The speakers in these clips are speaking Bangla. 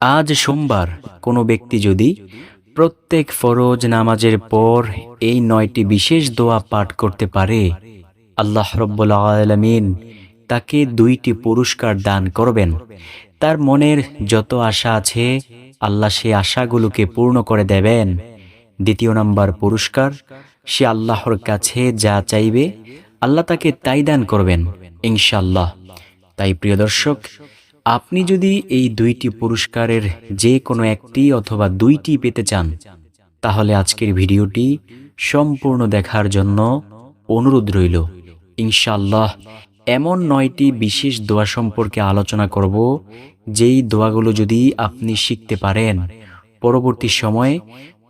আজ সোমবার কোনো ব্যক্তি যদি প্রত্যেক ফরজ নামাজের পর এই নয়টি বিশেষ দোয়া পাঠ করতে পারে, আল্লাহ রব্বুল আলমিন তাকে দুইটি পুরস্কার দান করবেন। তার মনের যত আশা আছে, আল্লাহ সে আশাগুলোকে পূর্ণ করে দেবেন। দ্বিতীয় নাম্বার পুরস্কার, সে আল্লাহর কাছে যা চাইবে, আল্লাহ তাকে তাই দান করবেন ইনশাল্লাহ তাই প্রিয় দর্শক আপনি যদি এই দুইটি পুরস্কারের যে কোনো একটি অথবা দুইটি পেতে চান, তাহলে আজকের ভিডিওটি সম্পূর্ণ দেখার জন্য অনুরোধ রইল। ইনশাল্লাহ এমন নয়টি বিশেষ দোয়া সম্পর্কে আলোচনা করব, যেই দোয়াগুলো যদি আপনি শিখতে পারেন, পরবর্তী সময়ে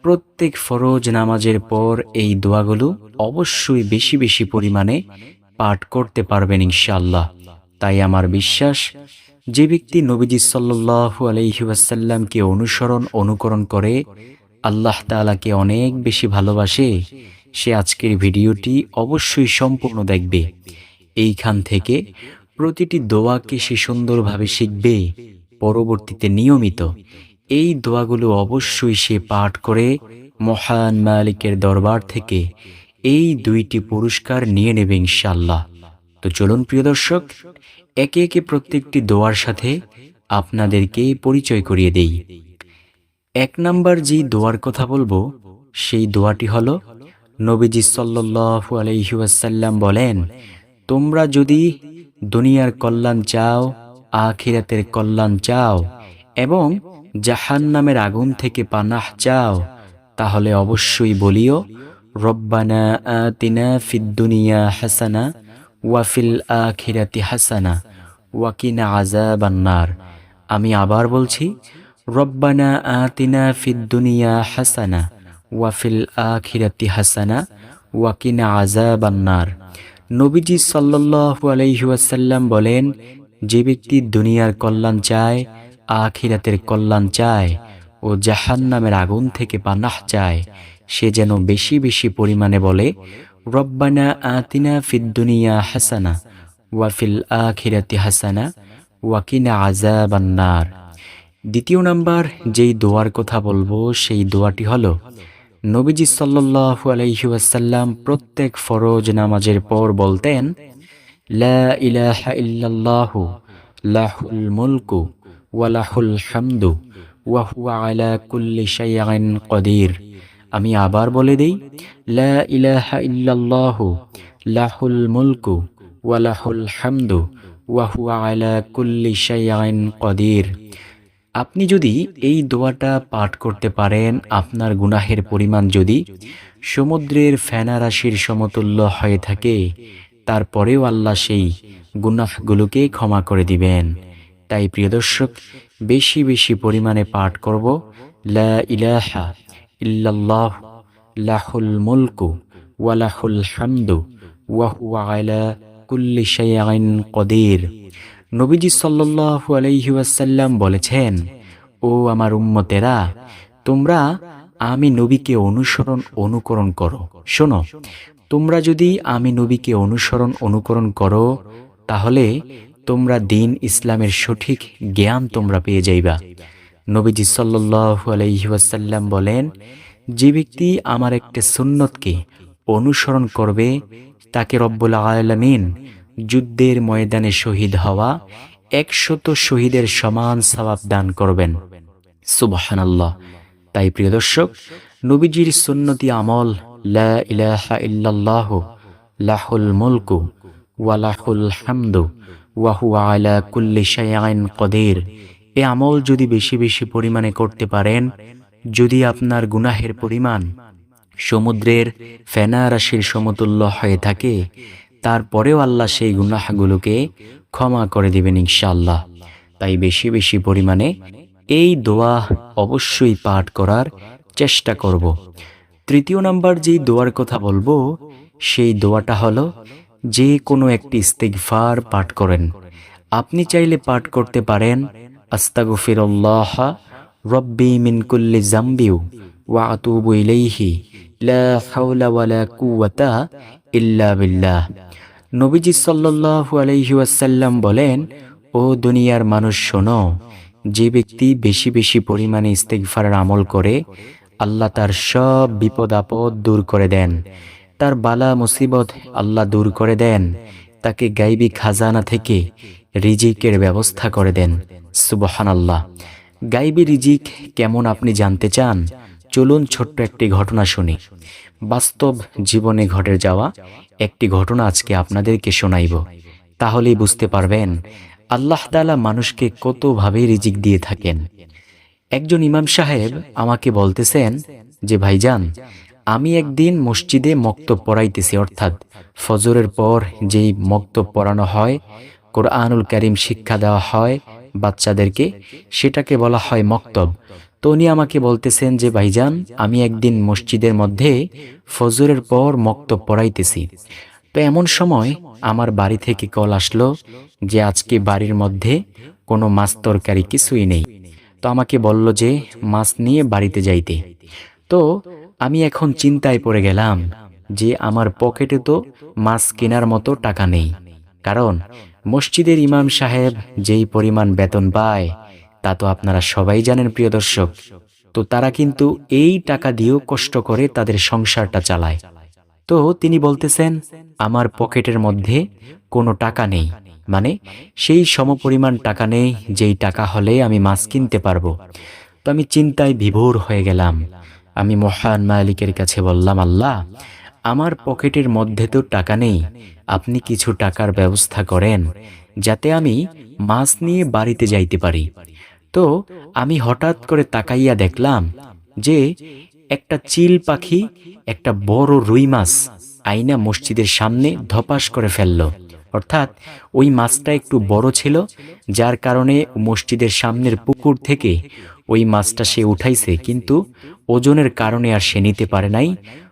প্রত্যেক ফরজ নামাজের পর এই দোয়াগুলো অবশ্যই বেশি বেশি পরিমাণে পাঠ করতে পারবেন ইনশাল্লাহ তাই আমার বিশ্বাস যে ব্যক্তি নবীজি সাল্লু আলহিউসাল্লামকে অনুসরণ, অনুকরণ করে, আল্লাহ তালাকে অনেক বেশি ভালোবাসে, সে আজকের ভিডিওটি অবশ্যই সম্পূর্ণ দেখবে। এইখান থেকে প্রতিটি দোয়াকে সে সুন্দরভাবে শিখবে, পরবর্তীতে নিয়মিত। এই দোয়াগুলো অবশ্যই সে পাঠ করে মহান মালিকের দরবার থেকে এই দুইটি পুরস্কার নিয়ে নেবে ইনশাল্লাহ তো চলুন প্রিয় দর্শক একে একে প্রত্যেকটি দোয়ার সাথে আপনাদেরকে পরিচয় করিয়ে দেই। এক নাম্বার যেই দোয়ার কথা বলব, সেই দোয়াটি হলো, নবীজি সাল্লু আলহিউসাল্লাম বলেন, তোমরা যদি দুনিয়ার কল্যাণ চাও, আখিরাতের কল্যাণ চাও এবং জাহান নামের আগুন থেকে পানাহ চাও, তাহলে অবশ্যই বলিও, রব্বানা আতিনা ফিদ্দুনিয়া হাসানা ওয়াফিল আখিরাতি হাসানা ওয়াকিনা আজাবান্নার আমি আবার বলছি, রব্বানা আতিনা ফিদ্দুনিয়া হাসানা ওয়াফিল আখিরাতি হাসানা ওয়াকিনা আজাবান্নার নবীজি সাল্লাল্লাহু আলাইহি বলেন, যে ব্যক্তি দুনিয়ার কল্যাণ চায়, আখিরাতের কল্যাণ চায় ও জাহান নামের আগুন থেকে পানাহ চায়, সে যেন বেশি বেশি পরিমাণে বলে রব্বানা আতিনা ফিদ্দুনিয়া হাসানা ওয়াফিল আখিরাতি হাসানা ওয়াকিনা আজাবান্নার দ্বিতীয় নাম্বার, যেই দোয়ার কথা বলব, সেই দোয়াটি হলো, নবীজি সাল্লাল্লাহু আলাইহি ওয়াসাল্লাম প্রত্যেক ফরজ নামাজের পর বলতেন, লা ইলাহা ইল্লাল্লাহু লাহুল মুলকু ওয়ালাহুল হামদু ওয়া হুয়া আলা কুল্লি শাইইন কদির। আমি আবার বলে দেই, লা ইলাহা লাহুল মুলকু ওয়ালাহুল হামদু ওয়া আলা কুল্লি শাইইন কদির। আপনি যদি এই দোয়াটা পাঠ করতে পারেন, আপনার গুনাহের পরিমাণ যদি সমুদ্রের ফেনা রাশির সমতুল্য হয়ে থাকে, তারপরেও আল্লাহ সেই গুনাহগুলোকে ক্ষমা করে দিবেন। তাই প্রিয় দর্শক, বেশি বেশি পরিমাণে পাঠ করব, লা ইলাহা ইল্লাল্লাহ, লাহুল মুলকু ওয়ালাহুল হামদু ওয়াহুয়া আলা কুল্লি শাইইন কদির। নবীজি সাল্লাল্লাহু আলাইহি ওয়াসাল্লাম বলেছেন, ও আমার উম্মতেরা, তোমরা আমি নবীকে অনুসরণ, অনুকরণ করো। শোনো, তোমরা যদি আমি নবীকে অনুসরণ, অনুকরণ করো, তাহলে তোমরা দিন ইসলামের সঠিক জ্ঞান তোমরা পেয়ে যাইবা। নবীজি সাল্লু আলহিহাসাল্লাম বলেন, যে ব্যক্তি আমার একটা সুন্নতকে অনুসরণ করবে, তাকে রব্বুল আলমিন যুদ্ধের ময়দানে শহীদ হওয়া, একশত শহীদের সমান সবাব দান করবেন। সুবাহানল্লাহ। তাই প্রিয় দর্শক, নবীজির সুন্নতি আমল, লা ইলাহা লাহুল মুলকু ওয়ালাহুল হামদু ওয়াহু আলা কুল্লি শাইআইন কদির। এ আমল যদি বেশি বেশি পরিমাণে করতে পারেন, যদি আপনার গুনাহের পরিমাণ সমুদ্রের ফেনা রাশির সমতুল্য হয়ে থাকে, তারপরেও আল্লাহ সেই গুনাহগুলোকে ক্ষমা করে দিবেন ইনশাআল্লাহ। তাই বেশি বেশি পরিমাণে এই দোয়া অবশ্যই পাঠ করার চেষ্টা করব। তৃতীয় নাম্বার যেই দোয়ার কথা বলব, সেই দোয়াটা হলো যে কোনো একটি ইস্তেগফার পাঠ করেন। আপনি চাইলে পাঠ করতে পারেন আস্তাগফিরুল্লাহ, রব্বি মিন কুল্লি জাম্বিউ, ওয়া আতুবু ইলাইহি, লা হাওলা ওয়ালা কুওয়াতা ইল্লা বিল্লাহ। নবীজি সাল্লাল্লাহু আলাইহি ওয়াসাল্লাম বলেন, ও দুনিয়ার মানুষ শোনো, যে ব্যক্তি বেশি বেশি পরিমাণে ইস্তেগফারের আমল করে, আল্লাহ তার সব বিপদ আপদ দূর করে দেন। তার বালা মুসিবত আল্লাহ দূর করে দেন। তাকে গাইবি খাজানা থেকে রিজিকের ব্যবস্থা করে দেন। সুবহান আল্লাহ গাইবি রিজিক কেমন আপনি জানতে চান? চলুন ছোট্ট একটি ঘটনা শুনি। বাস্তব জীবনে ঘটে যাওয়া একটি ঘটনা আজকে আপনাদেরকে শোনাইব। তাহলেই বুঝতে পারবেন, আল্লাহ তাআলা মানুষকে কতভাবে রিজিক দিয়ে থাকেন। একজন ইমাম সাহেব আমাকে বলতেছেন যে, ভাইজান, আমি একদিন মসজিদে মক্তব পড়াইতেছি। অর্থাৎ ফজরের পর যেই মক্তব পড়ানো হয় কোরআনুল করিম শিক্ষা দেওয়া হয় বাচ্চাদেরকে। সেটাকে বলা হয় মক্তব। তো উনি আমাকে বলতেছেন যে, ভাইজান, আমি একদিন মসজিদের মধ্যে ফজরের পর মক্তব পড়াইতেছি। তো এমন সময় আমার বাড়ি থেকে কল আসলো যে, আজকে বাড়ির মধ্যে কোনো মাছ তরকারি কিছুই নেই। তো আমাকে বলল যে, মাছ নিয়ে বাড়িতে যাইতে। তো আমি এখন চিন্তায় পড়ে গেলাম যে, আমার পকেটে তো মাছ কেনার মতো টাকা নেই। কারণ মসজিদের ইমাম সাহেব যেই পরিমাণ বেতন পায়, তা তো আপনারা সবাই জানেন, প্রিয় দর্শক। তো তারা কিন্তু এই টাকা দিয়েও কষ্ট করে তাদের সংসারটা চালায়। তো তিনি বলতেছেন, আমার পকেটের মধ্যে কোনো টাকা নেই। মানে সেই সমপরিমাণ টাকা নেই যেই টাকা হলে আমি মাছ কিনতে পারব। তো আমি চিন্তায় বিভোর হয়ে গেলাম। আমি মহান মালিকের কাছে বললাম, আল্লাহ আমার পকেটের মধ্যে তো টাকা নেই, আপনি কিছু টাকার ব্যবস্থা করেন, যাতে আমি মাছ নিয়ে বাড়িতে যাইতে পারি। তো আমি হঠাৎ করে তাকাইয়া দেখলাম যে একটা চিল পাখি, একটা বড় রুই মাছ আইনা মসজিদের সামনে ধপাস করে ফেলল। অর্থাৎ ওই মাছটা একটু বড় ছিল, যার কারণে মসজিদের সামনের পুকুর থেকে ওই মাছটা সে উঠাইছে, কিন্তু ওজনের কারণে আর সে নিতে পারে নাই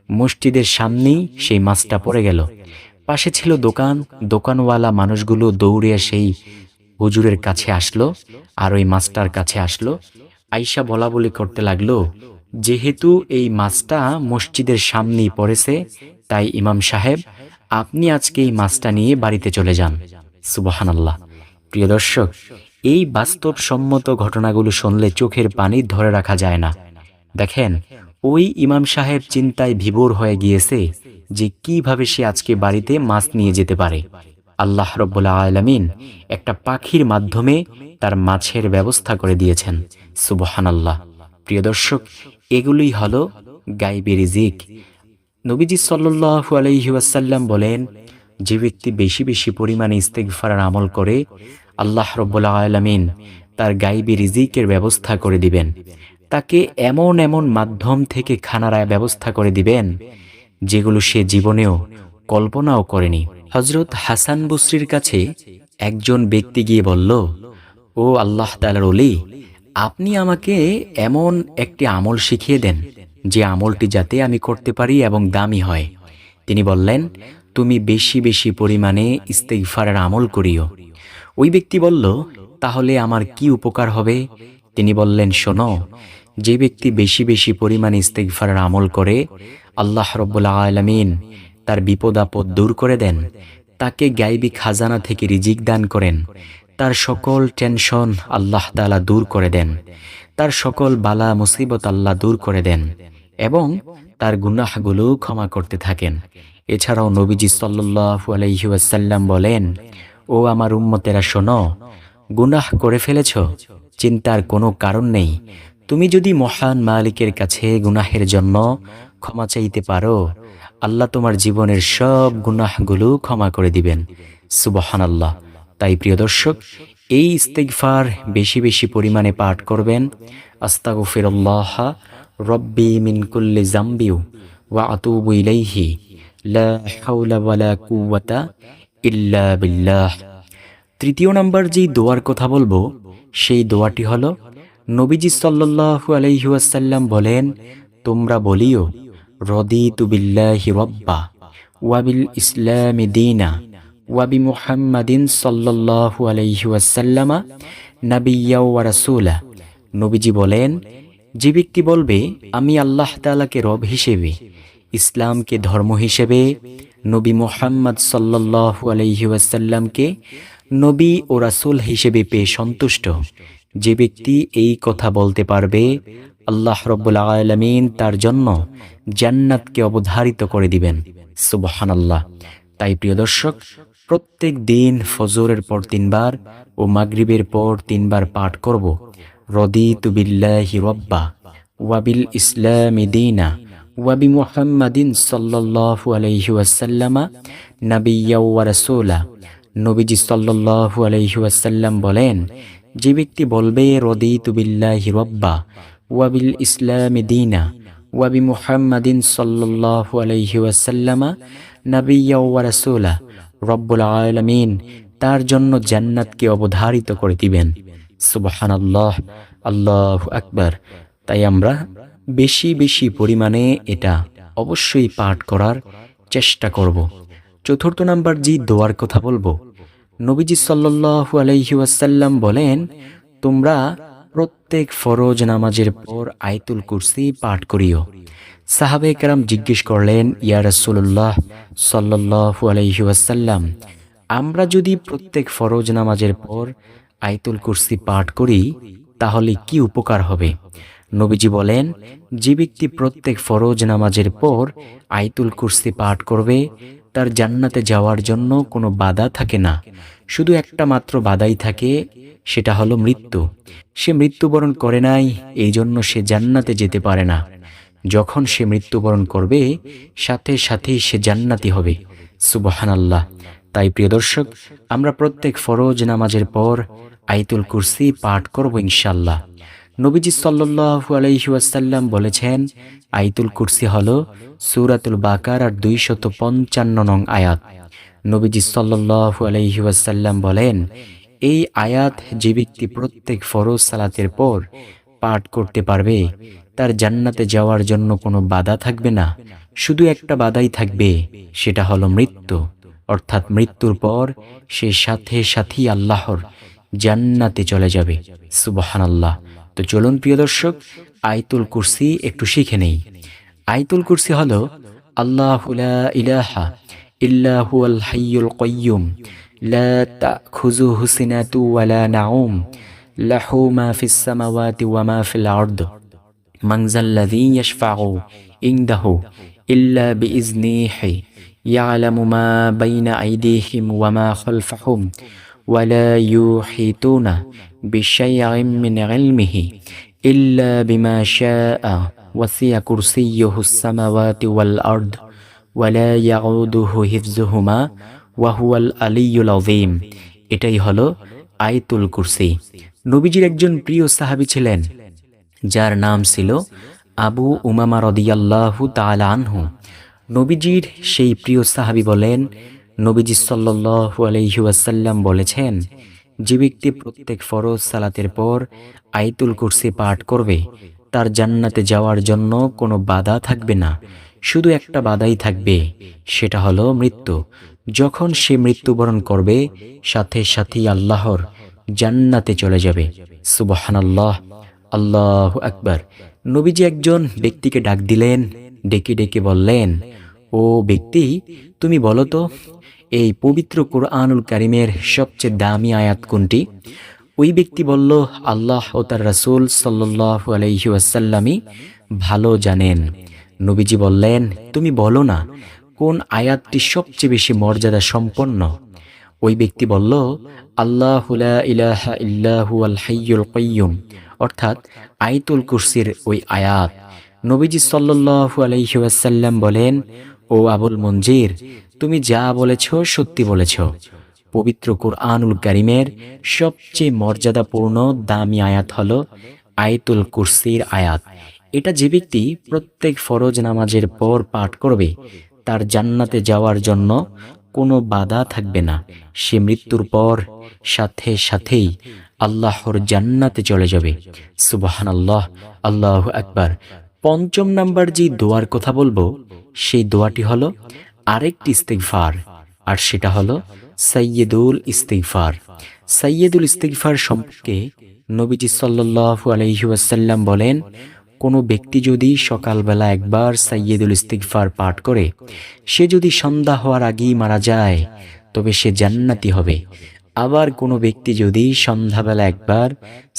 মসজিদের সামনেই সেই মাছটা পড়ে গেল। পাশে ছিল দোকান। দোকানওয়ালা মানুষগুলো দৌড়ে সেই হুজুরের কাছে আসলো আর ওই মাছটার কাছে আসলো। আইসা বলা বলি করতে লাগল, যেহেতু এই মাছটা মসজিদের সামনেই পড়েছে, তাই ইমাম সাহেব, আপনি আজকে এই মাছটা নিয়ে বাড়িতে চলে যান। সুবহান আল্লাহ প্রিয় দর্শক, এই বাস্তবসম্মত ঘটনাগুলো শুনলে চোখের পানি ধরে রাখা যায় না। দেখেন ওই ইমাম সাহেব চিন্তায় বিভোর হয়ে গিয়েছে যে কীভাবে সে আজকে বাড়িতে মাছ নিয়ে যেতে পারে। আল্লাহ রব্বুল্লা আলমিন একটা পাখির মাধ্যমে তার মাছের ব্যবস্থা করে দিয়েছেন। সুবহান আল্লাহ প্রিয় দর্শক, এগুলোই হলো গাইবে রিজিক। নবীজি সাল্লু আলহিউসাল্লাম বলেন, যে ব্যক্তি বেশি বেশি পরিমাণে ইস্তেকফার আমল করে, আল্লাহ রব্বুল্লা আলমিন তার গাইবি রিজিকের ব্যবস্থা করে দিবেন। তাকে এমন এমন মাধ্যম থেকে খানার ব্যবস্থা করে দিবেন, যেগুলো সে জীবনেও কল্পনাও করেনি। হজরত হাসান বসরির কাছে একজন ব্যক্তি গিয়ে বলল, ও আল্লাহ তালার অলি আপনি আমাকে এমন একটি আমল শিখিয়ে দেন, যে আমলটি যাতে আমি করতে পারি এবং দামি হয়। তিনি বললেন, তুমি বেশি বেশি পরিমাণে ইস্তেগফারের আমল করিও। ওই ব্যক্তি বলল, তাহলে আমার কি উপকার হবে? তিনি বললেন, শোনো যে ব্যক্তি বেশি বেশি পরিমাণে ইস্তেগফারের আমল করে, আল্লাহ রব্বুল্লা আলমিন তার বিপদ আপদ দূর করে দেন। তাকে গাইবি খাজানা থেকে রিজিক দান করেন। তার সকল টেনশন আল্লাহ তালা দূর করে দেন। তার সকল বালা মুসিবত আল্লাহ দূর করে দেন এবং তার গুনাহগুলো ক্ষমা করতে থাকেন। এছাড়াও নবীজি সাল্লু আলহিউসাল্লাম বলেন, ও আমার উম্মতেরা শোনো, গুনাহ করে ফেলেছ, চিন্তার কোনো কারণ নেই। তুমি যদি মহান মালিকের কাছে গুনাহের জন্য ক্ষমা চাইতে পারো, আল্লাহ তোমার জীবনের সব গুনাহগুলো ক্ষমা করে দিবেন। সুবহান আল্লাহ তাই প্রিয় দর্শক, এই ইস্তেগফার বেশি বেশি পরিমাণে পাঠ করবেন। আস্তাগফিরুল্লাহ রব্বি মিন কুল্লি জাম্বিউ ওয়া আতুবু ইলাইহি। লা ইল্লা বিল্লাহ। তৃতীয় নাম্বার যেই দোয়ার কথা বলব, সেই দোয়াটি হলো নবীজি সাল্লাল্লাহু আলাইহি ওয়াসাল্লাম বলেন, তোমরা বলিও, রদিতু বিল্লাহি রব্বা ওয়াবিল ইসলামি দীনা ওয়াবি মুহাম্মাদিন সাল্লাল্লাহু আলাইহি ওয়াসাল্লামা নাবিয়্যা ওয়া নবীজি বলেন, যে ব্যক্তি বলবে, আমি আল্লাহ তাআলাকে রব হিসেবে, ইসলামকে ধর্ম হিসেবে, নবী মুহাম্মদ সাল্লাল্লাহু আলাইহি ওয়াসাল্লামকে নবী ও রাসূল হিসেবে পেয়ে সন্তুষ্ট যে ব্যক্তি এই কথা বলতে পারবে, আল্লাহ রব্বুল আলমিন তার জন্য জান্নাতকে অবধারিত করে দিবেন। সুবহান আল্লাহ তাই প্রিয় দর্শক, প্রত্যেক দিন ফজরের পর তিনবার ও মাগরিবের পর তিনবার পাঠ করব। রদি তুবিল্লাহি রব্বা ওয়াবিল ইসলামি দিনা ওয়াবি মুহাম্মাদিন সাল্লাল্লাহু আলাইহি ওয়াসাল্লামা নাবিয়্যা ওয়া রাসূলা। নবীজি সাল্লাল্লাহু আলাইহি ওয়াসাল্লাম বলেন যে ব্যক্তি বলবে, রদিতু বিল্লাহি রব্বা ওয়াবিল ইসলামি দিনা ওয়াবি মুহাম্মাদিন সাল্লাল্লাহু আলাইহি ওয়াসাল্লামা রব্বুল আলামিন তার জন্য জান্নাতকে অবধারিত করে দিবেন। সুবহানাল্লাহ, আল্লাহ আকবার। তাই আমরা বেশি বেশি পরিমাণে এটা অবশ্যই পাঠ করার চেষ্টা করব। চতুর্থ নাম্বার জি দোয়ার কথা বলব নবীজি সাল্লাল্লাহু আলাইহি ওয়াসাল্লাম বলেন, তোমরা প্রত্যেক ফরজ নামাজের পর আয়তুল কুরসি পাঠ করিও। সাহাবে কেরাম জিজ্ঞেস করলেন, ইয়া রাসূলুল্লাহ সাল্লাল্লাহু আলাইহি ওয়াসাল্লাম, আমরা যদি প্রত্যেক ফরজ নামাজের পর আয়তুল কুরসি পাঠ করি, তাহলে কি উপকার হবে? নবীজি বলেন, যে ব্যক্তি প্রত্যেক ফরজ নামাজের পর আয়তুল কুরসি পাঠ করবে তার জান্নাতে যাওয়ার জন্য কোনো বাধা থাকে না। শুধু একটা মাত্র বাধাই থাকে, সেটা হলো মৃত্যু। সে মৃত্যুবরণ করে নাই এই জন্য সে জান্নাতে যেতে পারে না। যখন সে মৃত্যুবরণ করবে, সাথে সাথেই সে জান্নাতি হবে। সুবহান আল্লাহ তাই প্রিয় দর্শক, আমরা প্রত্যেক ফরজ নামাজের পর আইতুল কুরসি পাঠ করব ইনশাল্লাহ নবীজি সাল্লাল্লাহু আলাইহি ওয়াসাল্লাম বলেছেন আইতুল কুরসি হলো সূরাতুল বাকার আর দুইশত পঞ্চান্ন নং আয়াত। নবীজি সাল্লাল্লাহু আলাইহি ওয়াসাল্লাম বলেন, এই আয়াত যে ব্যক্তি প্রত্যেক ফরজ সালাতের পর পাঠ করতে পারবে, তার জান্নাতে যাওয়ার জন্য কোনো বাধা থাকবে না। শুধু একটা বাধাই থাকবে, সেটা হলো মৃত্যু। অর্থাৎ মৃত্যুর পর সে সাথে সাথেই আল্লাহর জান্নাতে চলে যাবে। সুবহানাল্লাহ। তো চলুন, প্রিয় দর্শক, আয়তুল কুরসি একটু শিখে নেই। আয়তুল কুরসি হল, আল্লাহ ইলাহা ইল্লাহু আল হাইয়ুল কয়্যুম লা তাখুজু হুসিনাতু ওয়ালা নাউম, লাহু মা ফিস সামাওয়াতি ওয়া মা ফিল আরদ, মান যাল্লাযী ইয়াশফাউ ইনদাহু ইল্লা বিইজনিহি ইয়ালামু মা বাইনা আইদিহিম ওয়া মা খালফাহুম ওয়ালা ইউহিতুনা بشيء من علمه إلا بما شاء وسع كرسيه السماوات والأرض ولا يعوده حفظهما وهو العلي العظيم এটাই হলো আয়তুল কুরসি নবীজির একজন প্রিয় সাহাবী ছিলেন যার নাম ছিল আবু উমামা রদিয়াল্লাহু তাআলা আনহু নবীজির সেই প্রিয় সাহাবী বলেন নবীজি সাল্লাল্লাহু আলাইহি ওয়াসাল্লাম বলেছেন যে ব্যক্তি প্রত্যেক ফরজ সালাতের পর আইতুল কুরসি পাঠ করবে, তার জান্নাতে যাওয়ার জন্য কোনো বাধা থাকবে না। শুধু একটা বাধাই থাকবে, সেটা হলো মৃত্যু। যখন সে মৃত্যুবরণ করবে, সাথে সাথেই আল্লাহর জান্নাতে চলে যাবে। সুবহানাল্লাহ। আল্লাহ আকবার। নবীজি একজন ব্যক্তিকে ডাক দিলেন, ডেকে ডেকে বললেন, ও ব্যক্তি, তুমি বলো তো এই পবিত্র কোরআনুল কারিমের সবচেয়ে দামি আয়াত কোনটি? ওই ব্যক্তি বলল, আল্লাহ ও তার রাসুল সাল্লাহ আলহি আসাল্লামই ভালো জানেন। নবীজি বললেন, তুমি বলো না, কোন আয়াতটি সবচেয়ে বেশি মর্যাদা সম্পন্ন? ওই ব্যক্তি বলল, আল্লাহ ইলাহা ইল্লাহু হাইয়ুল অর্থাৎ আইতুল কুরসির ওই আয়াত। নবীজি সাল্লাল্লাহু আলাইহি ওয়াসাল্লাম বলেন, ও আবুল মঞ্জির তুমি যা বলেছ, সত্যি বলেছ। পবিত্র কুরআনুল কারিমের সবচেয়ে মর্যাদাপূর্ণ দামি আয়াত হল আয়তুল কুরসির আয়াত। এটা যে ব্যক্তি প্রত্যেক ফরজ নামাজের পর পাঠ করবে, তার জান্নাতে যাওয়ার জন্য কোনো বাধা থাকবে না। সে মৃত্যুর পর সাথে সাথেই আল্লাহর জান্নাতে চলে যাবে। সুবাহান আল্লাহ আল্লাহ আকবার। পঞ্চম নাম্বার যে দোয়ার কথা বলব, সেই দোয়াটি হলো আরেকটি ইস্তেগফার, আর সেটা হলো সৈয়দুল ইস্তেগফার। সৈয়দুল ইস্তেগফার সম্পর্কে নবীজি সাল্লাল্লাহু আলাইহি ওয়াসাল্লাম বলেন, কোনো ব্যক্তি যদি সকালবেলা একবার সৈয়দুল ইস্তিগফার পাঠ করে, সে যদি সন্ধ্যা হওয়ার আগেই মারা যায়, তবে সে জান্নাতি হবে। আবার কোনো ব্যক্তি যদি সন্ধ্যাবেলা একবার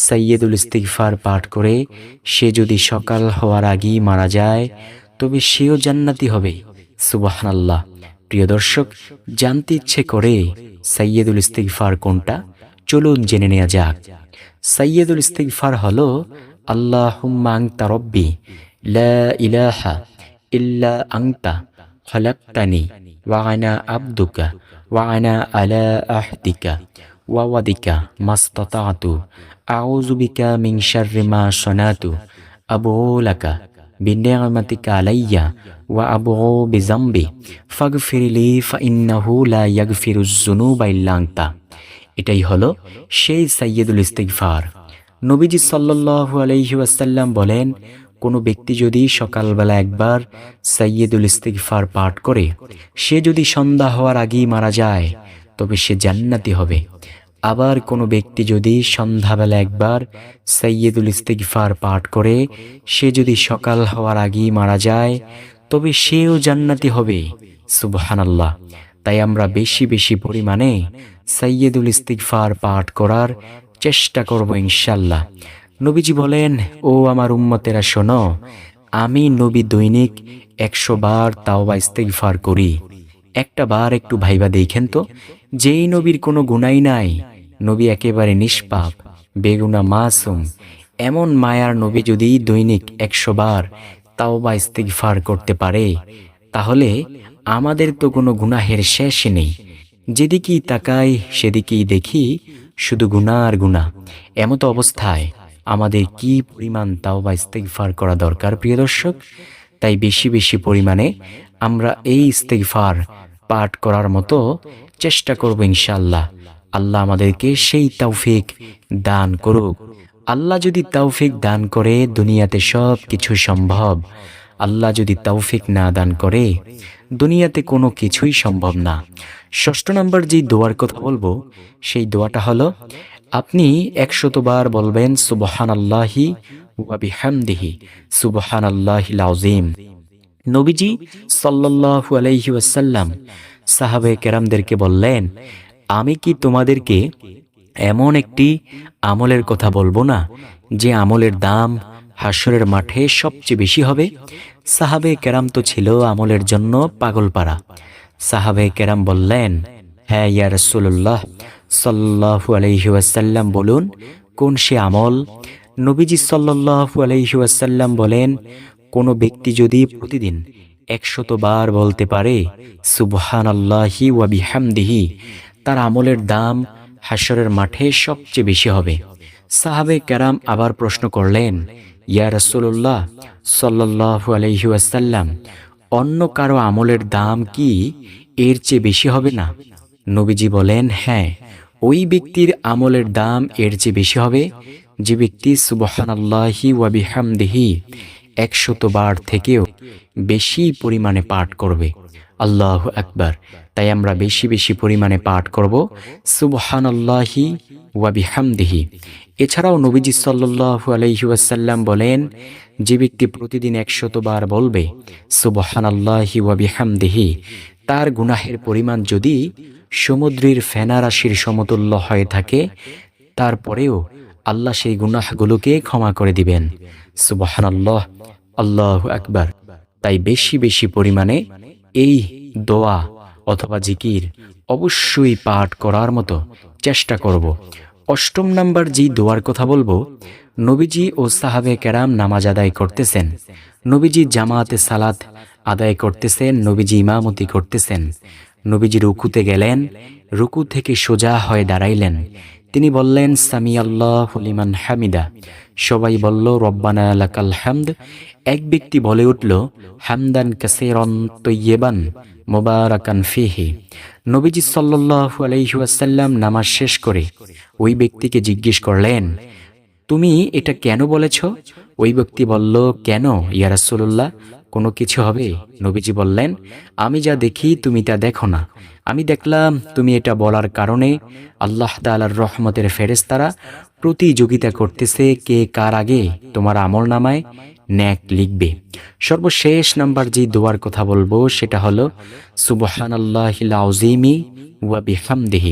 সৈয়দুল ইস্তিগফার পাঠ করে, সে যদি সকাল হওয়ার আগেই মারা যায়, তবে সেও জান্নাতি হবে। সুবাহানাল্লাহ। প্রিয় দর্শক, জানতে ইচ্ছে করে সৈয়দুল ইস্তিগফার কোনটা? চলুন জেনে নেওয়া যাক। সৈয়দুল ইস্তিগফার হল আল্লাহ আংতা রব্বি ইলাহা ইল্লা আংতা খলাক্তানি ওয়ানা আব্দুকা ওয়ানা আলা আহদিকা, ওয়া ওয়াদিকা মাস্তাতাতু, আউযু বিকা মিন শাররি মা সানাতু, আবু লাকা বিনিয়ামাতিকা আলাইয়া ওয়া আবু বিজাম্বি ফাগফিরলি ফাইন্নাহু লা ইয়াগফিরুজ যুনুবা ইল্লা আনতা এটাই হলো সেই সাইয়্যিদুল ইস্তিগফার। নবীজি সাল্লাল্লাহু আলাইহি ওয়াসাল্লাম বলেন, কোনো ব্যক্তি যদি সকালবেলা একবার সাইয়্যিদুল ইস্তিগফার পাঠ করে, সে যদি সন্ধ্যা হওয়ার আগেই মারা যায়, তবে সে জান্নাতি হবে। আবার কোনো ব্যক্তি যদি সন্ধ্যাবেলা একবার সৈয়দুল ইস্তিগফার পাঠ করে, সে যদি সকাল হওয়ার আগেই মারা যায়, তবে সেও জান্নাতি হবে, সুবহানাল্লাহ। তাই আমরা বেশি বেশি পরিমাণে সৈয়দুল ইস্তিগফার পাঠ করার চেষ্টা করব ইনশাল্লাহ নবীজি বলেন, ও আমার উম্মতেরা, শোনো, আমি নবী দৈনিক একশো বার তাওবা ইস্তিগফার করি। একটা বার একটু ভাইবা দেখেন তো, যেই নবীর কোনো গুণাই নাই নবী একেবারে নিষ্পাপ, বেগুনা মাসুম। এমন মায়ার নবী যদি দৈনিক একশো বার তাওবা ইস্তিগফার করতে পারে, তাহলে আমাদের তো কোনো গুনাহের শেষ নেই। যেদিকেই তাকাই, সেদিকেই দেখি শুধু গুণা আর গুণা এমত অবস্থায় আমাদের কি পরিমাণ তাওবা ইস্তেগফার করা দরকার, প্রিয় দর্শক? তাই বেশি বেশি পরিমাণে আমরা এই ইস্তেগফার পাঠ করার মতো চেষ্টা করব ইনশাল্লাহ আল্লাহ আমাদেরকে সেই তৌফিক দান করুক। আল্লাহ যদি তৌফিক দান করে, দুনিয়াতে সব কিছু সম্ভব। আল্লাহ যদি তৌফিক না দান করে, দুনিয়াতে কোনো কিছুই সম্ভব না। ষষ্ঠ নম্বর যে দোয়ার কথা বলব, সেই দোয়াটা হলো, আপনি একশতবার বলবেন সুবহান আল্লাহি ওয়াবিহামদিহি সুবহান আল্লাহি লাউজিম নবীজি সাল্লাল্লাহু আলাইহি ওয়াসাল্লাম সাহাবে কেরামদেরকে বললেন আমি কি তোমাদেরকে এমন একটি আমলের কথা বলব না, যে আমলের দাম হাসরের মাঠে সবচেয়ে বেশি হবে? সাহাবে কেরাম তো ছিল আমলের জন্য পাগলপাড়া। সাহাবে কেরাম বললেন হ্যাঁ ইয়া রসুল্লাহ সাল্লাহু আলহি ওয়াসাল্লাম বলুন, কোন সে আমল? নবীজি সাল্লাহু আলহি ওয়াসাল্লাম বলেন, কোনো ব্যক্তি যদি প্রতিদিন একশত বার বলতে পারে সুবহান আল্লাহি ওয়াবিহামদিহি তার আমলের দাম হাসরের মাঠে সবচেয়ে বেশি হবে। সাহাবে ক্যারাম আবার প্রশ্ন করলেন, ইয়া রসুল্লাহ সাল্লাহু আলহি ওয়াসাল্লাম, অন্য কারও আমলের দাম কি এর চেয়ে বেশি হবে না? নবীজি বলেন হ্যাঁ ওই ব্যক্তির আমলের দাম এর চেয়ে বেশি হবে। যে ব্যক্তি সুবহান আল্লাহি ওয়াবিহামদিহি একশত বার থেকেও বেশি পরিমাণে পাঠ করবে। আল্লাহ আকবার। তাই আমরা বেশি বেশি পরিমাণে পাঠ করব সুবহান আল্লাহি ওয়াবিহামদিহি এছাড়াও নবীজি সাল্লু ওয়াসাল্লাম বলেন, যে ব্যক্তি প্রতিদিন একশত বার বলবে সুবহান আল্লাহি ওয়াবিহামদিহি তার গুনাহের পরিমাণ যদি সমুদ্রের ফেনা রাশির সমতুল্য হয়ে থাকে, তারপরেও আল্লাহ সেই গুনাহগুলোকে ক্ষমা করে দিবেন। সুবহান আল্লাহ আল্লাহ আকবার। তাই বেশি বেশি পরিমাণে এই দোয়া অথবা জিকির অবশ্যই পাঠ করার মতো চেষ্টা করব। অষ্টম নাম্বার যেই দোয়ার কথা বলব, নবীজি ও সাহাবে কেরাম নামাজ আদায় করতেছেন। নবীজি জামাতে সালাত আদায় করতেছেন, নবীজি ইমামতি করতেছেন। নবীজি রুকুতে গেলেন, রুকু থেকে সোজা হয়ে দাঁড়াইলেন। তিনি বললেন সামি আল্লাহ হলিমান হামিদা। সবাই বলল, রব্বানা লাকাল হামদ। এক ব্যক্তি বলে উঠল, হামদান কাসেরন তৈয়েবান মোবারাকান ফিহি। নবীজি সাল্লাল্লাহু আলাইহি ওয়াসাল্লাম নামাজ শেষ করে ওই ব্যক্তিকে জিজ্ঞেস করলেন, তুমি এটা কেন বলেছ? ওই ব্যক্তি বলল, কেন ইয়া রাসূলুল্লাহ, কোনো কিছু হবে? নবীজি বললেন, আমি যা দেখি তুমি তা দেখো না। আমি দেখলাম তুমি এটা বলার কারণে আল্লাহ তালার রহমতের ফেরেস্তারা প্রতিযোগিতা করতেছে কে কার আগে তোমার আমল নামায় ন্যাক লিখবে। সর্বশেষ নাম্বার যে দোয়ার কথা বলব সেটা হলো সুবহান আউজিমি ওয়া বিহামদিহি।